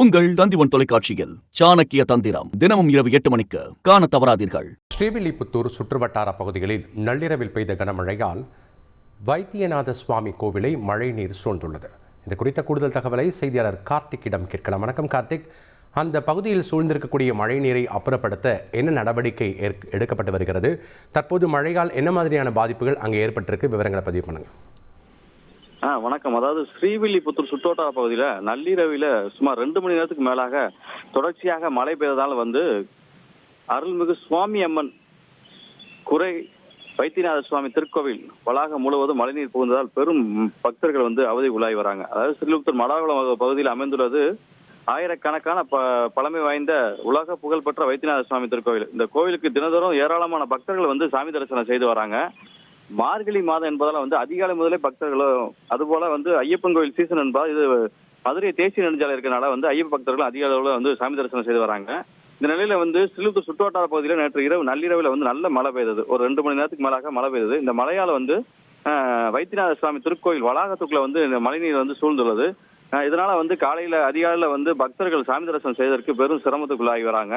உங்கள் தந்திவன் தொலைக்காட்சியில் சாணக்கிய தந்திரம். தினமும் இரவு எட்டு மணிக்கு காண தவறாதீர்கள். ஸ்ரீவில்லிபுத்தூர் சுற்றுவட்டார பகுதிகளில் நள்ளிரவில் பெய்த கனமழையால் வைத்தியநாத சுவாமி கோவிலை மழைநீர் சூழ்ந்துள்ளது. இது குறித்த கூடுதல் தகவலை செய்தியாளர் கார்த்திக்கிடம் கேட்கலாம். வணக்கம் கார்த்திக். அந்த பகுதியில் சூழ்ந்திருக்கக்கூடிய மழைநீரை அப்புறப்படுத்த என்ன நடவடிக்கை எடுக்கப்பட்டு வருகிறது? தற்போது மழையால் என்ன மாதிரியான பாதிப்புகள் அங்கே ஏற்பட்டிருக்கு? விவரங்களை பதிவு பண்ணுங்க. ஆ வணக்கம். அதாவது ஸ்ரீவில்லிபுத்தூர் சுற்றோட்டார பகுதியில் நள்ளிரவில் சுமார் ரெண்டு மணி நேரத்துக்கு மேலாக தொடர்ச்சியாக மழை பெய்ததால் வந்து அருள்மிகு சுவாமி அம்மன் குறை வைத்தியநாத சுவாமி திருக்கோவில் வளாகம் முழுவதும் மழைநீர் புகுந்ததால் பெரும் பக்தர்கள் வந்து அவதி உள்ளாகி வராங்க. அதாவது ஸ்ரீவில்லிபுத்தூர் மடாகுளம் பகுதியில் அமைந்துள்ளது ஆயிரக்கணக்கான ப பழமை வாய்ந்த உலக புகழ்பெற்ற வைத்தியநாத சுவாமி திருக்கோவில். இந்த கோவிலுக்கு தினதோறும் ஏராளமான பக்தர்கள் வந்து சாமி தரிசனம் செய்து வராங்க. மார்கழி மாதம் என்பதால் வந்து அதிகாலை முதலே பக்தர்களும் அதுபோல வந்து ஐயப்பன் கோயில் சீசன் என்பதால் இது மதுரை தேசிய நெடுஞ்சாலை இருக்கனால வந்து ஐயப்ப பக்தர்கள் அதிக அளவில் வந்து சாமி தரிசனம் செய்து வராங்க. இந்த நிலையில வந்து சிலுத்தூர் சுற்றுவட்டார பகுதியில் நேற்று இரவு நள்ளிரவில் வந்து நல்ல மழை பெய்தது. ஒரு ரெண்டு மணி நேரத்துக்கு மேலாக மழை பெய்தது. இந்த மழையால வந்து வைத்தியநாத சுவாமி திருக்கோயில் வளாகத்துக்குள்ள வந்து இந்த மழைநீர் வந்து சூழ்ந்துள்ளது. இதனால வந்து காலையில அதிகாலையில வந்து பக்தர்கள் சாமி தரிசனம் செய்வதற்கு பெரும் சிரமத்துக்குள்ளாகி வராங்க.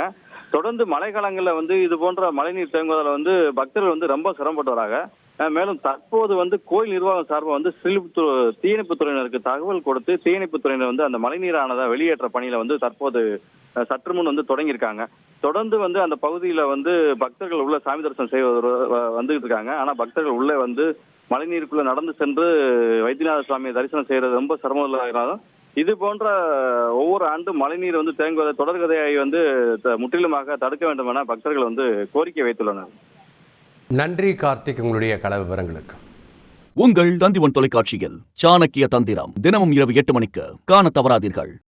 தொடர்ந்து மழைக்காலங்களில் வந்து இது போன்ற மழைநீர் தேங்குவதால் வந்து பக்தர்கள் வந்து ரொம்ப சிரமப்பட்டு வராங்க. மேலும் தற்போது வந்து கோயில் நிர்வாகம் சார்பாக வந்து ஸ்ரீலிபுத்தூர் தீயணைப்பு துறையினருக்கு தகவல் கொடுத்து தீயணைப்பு துறையினர் வந்து அந்த மழைநீரானதை வெளியேற்ற பணியில வந்து தற்போது சற்று முன் வந்து தொடங்கியிருக்காங்க. தொடர்ந்து வந்து அந்த பகுதியில வந்து பக்தர்கள் உள்ள சாமி தரிசனம் செய்ய வந்துகிட்டு இருக்காங்க. ஆனா பக்தர்கள் உள்ளே வந்து மழைநீருக்குள்ள நடந்து சென்று வைத்தியநாத சுவாமியை தரிசனம் செய்யறது ரொம்ப சிரமம் இல்லாதனாலும் இது போன்ற ஒவ்வொரு ஆண்டும் மழைநீர் வந்து தேங்குவதை தொடர்கதையை வந்து த- முற்றிலுமாக தடுக்க வேண்டும் என பக்தர்கள் வந்து கோரிக்கை வைத்துள்ளனர். நன்றி கார்த்திக் உங்களுடைய கள விவரங்களுக்கு. உங்கள் தந்திவன் தொலைக்காட்சியில் சாணக்கிய தந்திரம் தினமும் இரவு எட்டு மணிக்கு காண தவறாதீர்கள்.